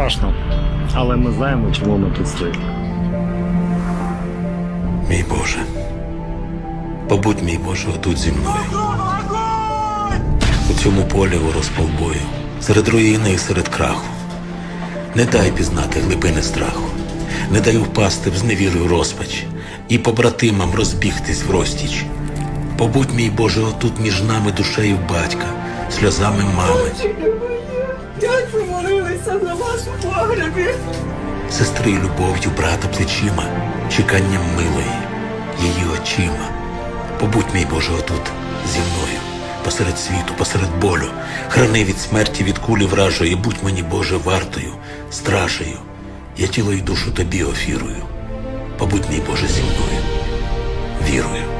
страшно, але ми знаємо, чому ми тут стоїмо. Мій Боже, побудь, мій Боже, отут зі мною. У цьому полі у розпал серед руїни і серед краху. Не дай пізнати глибини страху, не дай впасти в зневіру й розпач, і побратимам розбігтись в розтіч. Побудь, мій Боже, отут між нами душею батька, сльозами мами, за у сестри любов'ю брата плечима, чеканням милої, її очима. Побудь, мій Боже, отут зі мною, посеред світу, посеред болю, храни від смерті, від кулі вражої, будь мені, Боже, вартою, стражею. Я тіло і душу тобі офірую. Побудь, мій Боже, зі мною, вірую.